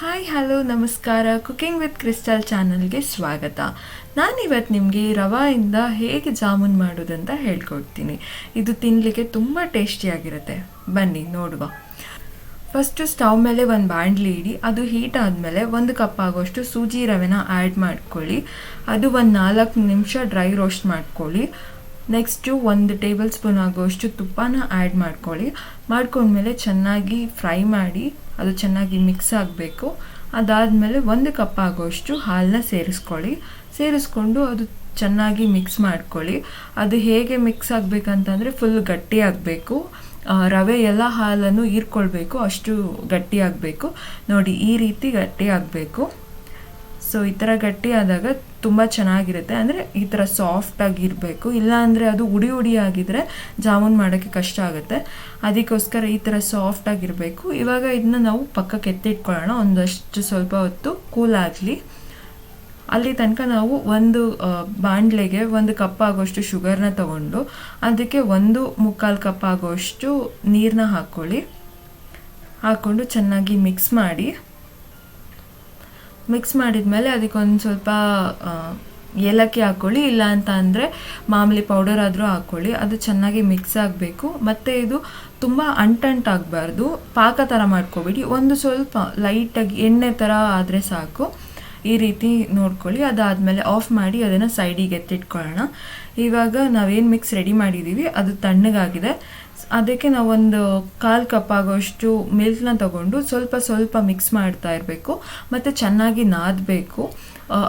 Hi hello ನಮಸ್ಕಾರ. Cooking with Crystal ಚಾನಲ್ಗೆ ಸ್ವಾಗತ. ನಾನಿವತ್ತು ನಿಮಗೆ ರವಾಯಿಂದ ಹೇಗೆ ಜಾಮೂನ್ ಮಾಡೋದಂತ ಹೇಳ್ಕೊಡ್ತೀನಿ. ಇದು ತಿನ್ನಲಿಕ್ಕೆ ತುಂಬ ಟೇಸ್ಟಿಯಾಗಿರುತ್ತೆ. ಬನ್ನಿ, ನೋಡುವ. ಫಸ್ಟು ಸ್ಟವ್ ಮೇಲೆ ಒಂದು ಬಾಣಲಿ ಇಡಿ, ಅದು ಹೀಟ್ ಆದಮೇಲೆ ಒಂದು ಕಪ್ ಆಗೋಷ್ಟು ಸೂಜಿ ರವೆನ ಆ್ಯಡ್ ಮಾಡ್ಕೊಳ್ಳಿ. ಅದು ಒಂದು ನಾಲ್ಕು ನಿಮಿಷ ಡ್ರೈ ರೋಸ್ಟ್ ಮಾಡ್ಕೊಳ್ಳಿ. ನೆಕ್ಸ್ಟು ಒಂದು ಟೇಬಲ್ ಸ್ಪೂನ್ ಆಗುವಷ್ಟು ತುಪ್ಪನ ಆ್ಯಡ್ ಮಾಡ್ಕೊಳ್ಳಿ. ಮಾಡ್ಕೊಂಡ್ಮೇಲೆ ಚೆನ್ನಾಗಿ ಫ್ರೈ ಮಾಡಿ, ಅದು ಚೆನ್ನಾಗಿ ಮಿಕ್ಸ್ ಆಗಬೇಕು. ಅದಾದಮೇಲೆ ಒಂದು ಕಪ್ ಆಗೋಷ್ಟು ಹಾಲನ್ನ ಸೇರಿಸ್ಕೊಳ್ಳಿ. ಸೇರಿಸ್ಕೊಂಡು ಅದು ಚೆನ್ನಾಗಿ ಮಿಕ್ಸ್ ಮಾಡ್ಕೊಳ್ಳಿ. ಅದು ಹೇಗೆ ಮಿಕ್ಸ್ ಆಗಬೇಕಂತಂದರೆ ಫುಲ್ ಗಟ್ಟಿ ಆಗಬೇಕು. ರವೆ ಎಲ್ಲ ಹಾಲನ್ನು ಹೀರ್ಕೊಳ್ಬೇಕು, ಅಷ್ಟು ಗಟ್ಟಿ ಆಗಬೇಕು. ನೋಡಿ, ಈ ರೀತಿ ಗಟ್ಟಿ ಆಗಬೇಕು. ಸೊ ಈ ಥರ ಗಟ್ಟಿ ಆದಾಗ ತುಂಬ ಚೆನ್ನಾಗಿರುತ್ತೆ. ಅಂದರೆ ಈ ಥರ ಸಾಫ್ಟಾಗಿ ಇರಬೇಕು. ಇಲ್ಲಾಂದರೆ ಅದು ಉಡಿ ಉಡಿ ಆಗಿದ್ರೆ ಜಾಮೂನ್ ಮಾಡೋಕ್ಕೆ ಕಷ್ಟ ಆಗುತ್ತೆ. ಅದಕ್ಕೋಸ್ಕರ ಈ ಥರ ಸಾಫ್ಟಾಗಿರಬೇಕು ಇವಾಗ ಇದನ್ನ ನಾವು ಪಕ್ಕಕ್ಕೆ ಎತ್ತಿಟ್ಕೊಳ್ಳೋಣ. ಒಂದಷ್ಟು ಸ್ವಲ್ಪ ಹೊತ್ತು ಕೂಲ್ ಆಗಲಿ. ಅಲ್ಲಿ ತನಕ ನಾವು ಒಂದು ಬಾಂಡ್ಲೆಗೆ ಒಂದು ಕಪ್ ಆಗೋಷ್ಟು ಶುಗರ್ನ ತಗೊಂಡು ಅದಕ್ಕೆ ಒಂದು ಮುಕ್ಕಾಲು ಕಪ್ ಆಗೋಷ್ಟು ನೀರನ್ನ ಹಾಕ್ಕೊಳ್ಳಿ. ಹಾಕ್ಕೊಂಡು ಚೆನ್ನಾಗಿ ಮಿಕ್ಸ್ ಮಾಡಿ. ಮಿಕ್ಸ್ ಮಾಡಿದ್ಮೇಲೆ ಅದಕ್ಕೊಂದು ಸ್ವಲ್ಪ ಏಲಕ್ಕಿ ಹಾಕ್ಕೊಳ್ಳಿ ಇಲ್ಲ ಅಂತ ಅಂದರೆ ಮಾಮೂಲಿ ಪೌಡರ್ ಆದರೂ ಹಾಕ್ಕೊಳ್ಳಿ ಅದು ಚೆನ್ನಾಗಿ ಮಿಕ್ಸ್ ಆಗಬೇಕು. ಮತ್ತು ಇದು ತುಂಬ ಅಂಟಂಟಾಗಬಾರ್ದು ಪಾಕ ಥರ ಮಾಡ್ಕೊಬೇಡಿ. ಒಂದು ಸ್ವಲ್ಪ ಲೈಟಾಗಿ ಎಣ್ಣೆ ಥರ ಆದರೆ ಸಾಕು. ಈ ರೀತಿ ನೋಡ್ಕೊಳ್ಳಿ. ಅದಾದಮೇಲೆ ಆಫ್ ಮಾಡಿ ಅದನ್ನು ಸೈಡಿಗೆ ಎತ್ತಿಟ್ಕೊಳ್ಳೋಣ. ಇವಾಗ ನಾವೇನು ಮಿಕ್ಸ್ ರೆಡಿ ಮಾಡಿದ್ದೀವಿ ಅದು ತಣ್ಣಗಾಗಿದೆ. ಅದಕ್ಕೆ ನಾವೊಂದು ಕಾಲು ಕಪ್ ಆಗೋಷ್ಟು ಮಿಲ್ಕ್ನ ತಗೊಂಡು ಸ್ವಲ್ಪ ಸ್ವಲ್ಪ ಮಿಕ್ಸ್ ಮಾಡ್ತಾ ಇರಬೇಕು. ಮತ್ತು ಚೆನ್ನಾಗಿ ನಾದಬೇಕು.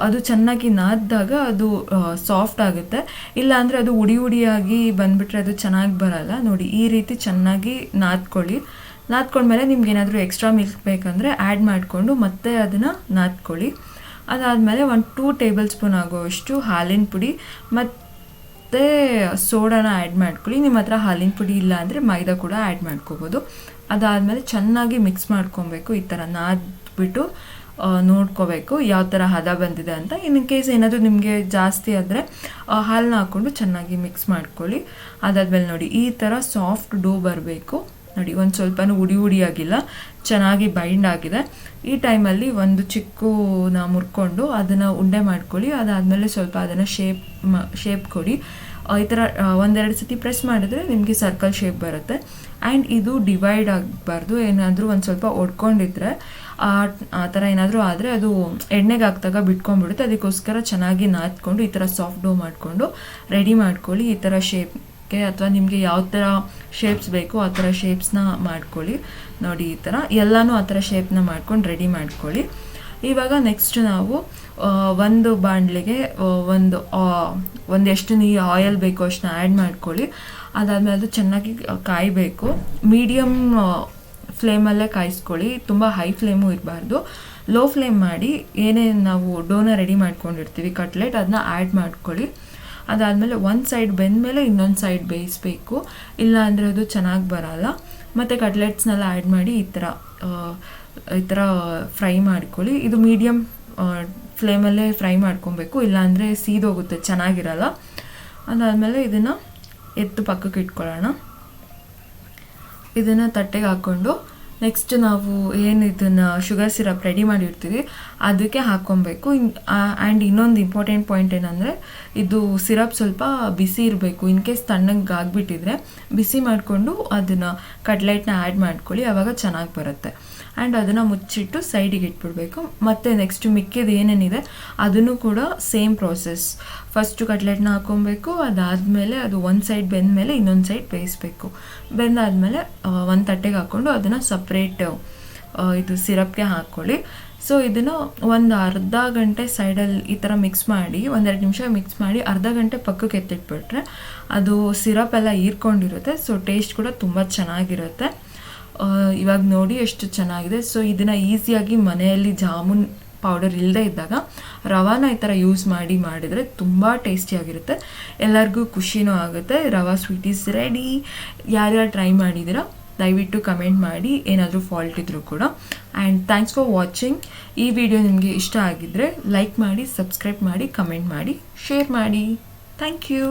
ಅದು ಚೆನ್ನಾಗಿ ನಾದಿದಾಗ ಅದು ಸಾಫ್ಟ್ ಆಗುತ್ತೆ. ಇಲ್ಲಾಂದರೆ ಅದು ಉಡಿ ಉಡಿಯಾಗಿ ಬಂದುಬಿಟ್ರೆ ಅದು ಚೆನ್ನಾಗಿ ಬರಲ್ಲ. ನೋಡಿ, ಈ ರೀತಿ ಚೆನ್ನಾಗಿ ನಾದ್ಕೊಳ್ಳಿ. ನಾದ್ಕೊಂಡ್ಮೇಲೆ ನಿಮ್ಗೆ ಏನಾದರೂ ಎಕ್ಸ್ಟ್ರಾ ಮಿಲ್ಕ್ ಬೇಕಂದರೆ ಆ್ಯಡ್ ಮಾಡಿಕೊಂಡು ಮತ್ತೆ ಅದನ್ನು ನಾದ್ಕೊಳ್ಳಿ. ಅದಾದಮೇಲೆ ಒಂದು ಟೂ ಟೇಬಲ್ ಸ್ಪೂನ್ ಆಗುವಷ್ಟು ಹಾಲಿನ ಪುಡಿ ಮತ್ತು ಸೋಡಾನ ಆ್ಯಡ್ ಮಾಡ್ಕೊಳ್ಳಿ. ನಿಮ್ಮ ಹತ್ರ ಹಾಲಿನ ಪುಡಿ ಇಲ್ಲ ಅಂದರೆ ಮೈದಾ ಕೂಡ ಆ್ಯಡ್ ಮಾಡ್ಕೋಬೋದು. ಅದಾದಮೇಲೆ ಚೆನ್ನಾಗಿ ಮಿಕ್ಸ್ ಮಾಡ್ಕೊಬೇಕು. ಈ ಥರ ನಾದ್ಬಿಟ್ಟು ನೋಡ್ಕೋಬೇಕು ಯಾವ ಥರ ಹದ ಬಂದಿದೆ ಅಂತ. ಇನ್ ಕೇಸ್ ಏನಾದರೂ ನಿಮಗೆ ಜಾಸ್ತಿ ಆದರೆ ಹಾಲನ್ನ ಹಾಕ್ಕೊಂಡು ಚೆನ್ನಾಗಿ ಮಿಕ್ಸ್ ಮಾಡ್ಕೊಳ್ಳಿ. ಅದಾದಮೇಲೆ ನೋಡಿ, ಈ ಥರ ಸಾಫ್ಟ್ ಡೋ ಬರಬೇಕು. ನೋಡಿ, ಒಂದು ಸ್ವಲ್ಪನೂ ಉಡಿ ಉಡಿ ಆಗಿಲ್ಲ, ಚೆನ್ನಾಗಿ ಬೈಂಡ್ ಆಗಿದೆ. ಈ ಟೈಮಲ್ಲಿ ಒಂದು ಚಿಕ್ಕನ ಮುರ್ಕೊಂಡು ಅದನ್ನು ಉಂಡೆ ಮಾಡ್ಕೊಳ್ಳಿ, ಅದಾದಮೇಲೆ ಸ್ವಲ್ಪ ಅದನ್ನು ಶೇಪ್ ಶೇಪ್ ಕೊಡಿ. ಈ ಥರ ಒಂದೆರಡು ಸತಿ ಪ್ರೆಸ್ ಮಾಡಿದ್ರೆ ನಿಮಗೆ ಸರ್ಕಲ್ ಶೇಪ್ ಬರುತ್ತೆ. ಆ್ಯಂಡ್ ಇದು ಡಿವೈಡ್ ಆಗಬಾರ್ದು, ಏನಾದರೂ ಒಂದು ಸ್ವಲ್ಪ ಒಡ್ಕೊಂಡಿದ್ರೆ, ಆ ಆ ಥರ ಏನಾದರೂ ಆದರೆ ಅದು ಎಣ್ಣೆಗೆ ಹಾಕ್ದಾಗ ಬಿಟ್ಕೊಂಡ್ಬಿಡುತ್ತೆ. ಅದಕ್ಕೋಸ್ಕರ ಚೆನ್ನಾಗಿ ನಾದ್ಕೊಂಡು, ಈ ಥರ ಸಾಫ್ಟ್ ಡೋ ಮಾಡಿಕೊಂಡು ರೆಡಿ ಮಾಡ್ಕೊಳ್ಳಿ, ಈ ಥರ ಶೇಪ್ಗೆ ಅಥವಾ ನಿಮಗೆ ಯಾವ ಥರ ಶೇಪ್ಸ್ ಬೇಕು ಆ ಥರ ಶೇಪ್ಸ್ನ ಮಾಡ್ಕೊಳ್ಳಿ. ನೋಡಿ ಈ ಥರ. ಎಲ್ಲನೂ ಆ ಥರ ಶೇಪ್ನ ಮಾಡ್ಕೊಂಡು ರೆಡಿ ಮಾಡ್ಕೊಳ್ಳಿ. ಇವಾಗ ನೆಕ್ಸ್ಟ್ ನಾವು ಒಂದು ಬಾಣಲೆಗೆ ಆ, ಒಂದು ಒಂದೆಷ್ಟು ನೀ ಆಯಿಲ್ ಬೇಕು ಅಷ್ಟನ್ನ ಆ್ಯಡ್ ಮಾಡ್ಕೊಳ್ಳಿ. ಅದಾದಮೇಲೆ ಅದು ಚೆನ್ನಾಗಿ ಕಾಯಬೇಕು. ಮೀಡಿಯಮ್ ಫ್ಲೇಮಲ್ಲೇ ಕಾಯಿಸ್ಕೊಳ್ಳಿ. ತುಂಬ ಹೈ ಫ್ಲೇಮು ಇರಬಾರ್ದು. ಲೋ ಫ್ಲೇಮ್ ಮಾಡಿ ಏನೇನು ನಾವು ಡೋನ ರೆಡಿ ಮಾಡ್ಕೊಂಡಿರ್ತೀವಿ ಕಟ್ಲೆಟ್ ಅದನ್ನ ಆ್ಯಡ್ ಮಾಡ್ಕೊಳ್ಳಿ. ಅದಾದಮೇಲೆ ಒಂದು ಸೈಡ್ ಬೆಂದಮೇಲೆ ಇನ್ನೊಂದು ಸೈಡ್ ಬೇಯಿಸಬೇಕು. ಇಲ್ಲ ಅಂದರೆ ಅದು ಚೆನ್ನಾಗಿ ಬರಲ್ಲ. ಮತ್ತು ಕಟ್ಲೆಟ್ಸ್ನೆಲ್ಲ ಆ್ಯಡ್ ಮಾಡಿ ಈ ಥರ ಈ ಥರ ಫ್ರೈ ಮಾಡ್ಕೊಳ್ಳಿ. ಇದು ಮೀಡಿಯಮ್ ಫ್ಲೇಮಲ್ಲೇ ಫ್ರೈ ಮಾಡ್ಕೊಬೇಕು. ಇಲ್ಲಾಂದರೆ ಸೀದೋಗುತ್ತೆ, ಚೆನ್ನಾಗಿರಲ್ಲ. ಅದಾದಮೇಲೆ ಇದನ್ನು ಎತ್ತು ಪಕ್ಕಕ್ಕೆ ಇಟ್ಕೊಳ್ಳೋಣ. ಇದನ್ನು ತಟ್ಟೆಗೆ ಹಾಕ್ಕೊಂಡು ನೆಕ್ಸ್ಟ್ ನಾವು ಏನು ಇದನ್ನು ಶುಗರ್ ಸಿರಪ್ ರೆಡಿ ಮಾಡಿರ್ತೀವಿ, ಅದಕ್ಕೆ ಹಾಕ್ಕೊಬೇಕು. ಆ್ಯಂಡ್ ಇನ್ನೊಂದು ಇಂಪಾರ್ಟೆಂಟ್ ಪಾಯಿಂಟ್ ಏನಂದರೆ, ಇದು ಸಿರಪ್ ಸ್ವಲ್ಪ ಬಿಸಿ ಇರಬೇಕು. ಇನ್ ಕೇಸ್ ತಣ್ಣಗೆ ಆಗಿಬಿಟ್ಟಿದ್ರೆ, ಬಿಸಿ ಮಾಡಿಕೊಂಡು ಅದನ್ನು ಕಟ್ಲೆಟ್ನ ಆ್ಯಡ್ ಮಾಡ್ಕೊಳ್ಳಿ ಆವಾಗ ಚೆನ್ನಾಗಿ ಬರುತ್ತೆ. ಆ್ಯಂಡ್ ಅದನ್ನು ಮುಚ್ಚಿಟ್ಟು ಸೈಡಿಗೆ ಇಟ್ಬಿಡ್ಬೇಕು. ಮತ್ತು ನೆಕ್ಸ್ಟ್ ಮಿಕ್ಕಿದ ಏನೇನಿದೆ, ಅದನ್ನು ಕೂಡ ಸೇಮ್ ಪ್ರೋಸೆಸ್ ಫಸ್ಟು ಕಟ್ಲೆಟ್ನ ಹಾಕ್ಕೊಬೇಕು, ಅದಾದಮೇಲೆ ಅದು ಒಂದು ಸೈಡ್ ಬೆಂದಮೇಲೆ ಇನ್ನೊಂದು ಸೈಡ್ ಬೇಯಿಸ್ಬೇಕು. ಬೆಂದಾದಮೇಲೆ ಒಂದು ತಟ್ಟೆಗೆ ಹಾಕ್ಕೊಂಡು ಅದನ್ನು ಸಪ್ರೇಟ್ ಇದು ಸಿರಪ್ಗೆ ಹಾಕ್ಕೊಳ್ಳಿ. ಸೊ ಇದನ್ನು ಒಂದು ಅರ್ಧ ಗಂಟೆ ಸೈಡಲ್ಲಿ ಈ ಥರ ಮಿಕ್ಸ್ ಮಾಡಿ ಒಂದೆರಡು ನಿಮಿಷ ಮಿಕ್ಸ್ ಮಾಡಿ ಅರ್ಧ ಗಂಟೆ ಪಕ್ಕಕ್ಕೆ ಎತ್ತಿಟ್ಬಿಟ್ರೆ ಅದು ಸಿರಪ್ ಎಲ್ಲ ಹೀರ್ಕೊಂಡಿರುತ್ತೆ. ಸೊ ಟೇಸ್ಟ್ ಕೂಡ ತುಂಬ ಚೆನ್ನಾಗಿರುತ್ತೆ. ಇವಾಗ ನೋಡಿ ಎಷ್ಟು ಚೆನ್ನಾಗಿದೆ. ಸೊ ಇದನ್ನು ಈಸಿಯಾಗಿ ಮನೆಯಲ್ಲಿ ಜಾಮೂನ್ ಪೌಡರ್ ಇಲ್ಲದೆ ಇದ್ದಾಗ ರವಾನ ಈ ಥರ ಯೂಸ್ ಮಾಡಿ ಮಾಡಿದರೆ ತುಂಬ ಟೇಸ್ಟಿಯಾಗಿರುತ್ತೆ ಎಲ್ಲರಿಗೂ ಖುಷಿನೂ ಆಗುತ್ತೆ. ರವಾ ಸ್ವೀಟ್ ಈಸ್ ರೆಡಿ ಯಾರ್ಯಾರು ಟ್ರೈ ಮಾಡಿದ್ದೀರಾ ದಯವಿಟ್ಟು ಕಮೆಂಟ್ ಮಾಡಿ. ಏನಾದರೂ ಫಾಲ್ಟ್ ಇದ್ದರೂ ಕೂಡ. ಆ್ಯಂಡ್ ಥ್ಯಾಂಕ್ಸ್ ಫಾರ್ ವಾಚಿಂಗ್ ಈ ವಿಡಿಯೋ ನಿಮಗೆ ಇಷ್ಟ ಆಗಿದ್ದರೆ ಲೈಕ್ ಮಾಡಿ ಸಬ್ಸ್ಕ್ರೈಬ್ ಮಾಡಿ ಕಮೆಂಟ್ ಮಾಡಿ ಶೇರ್ ಮಾಡಿ. Thank you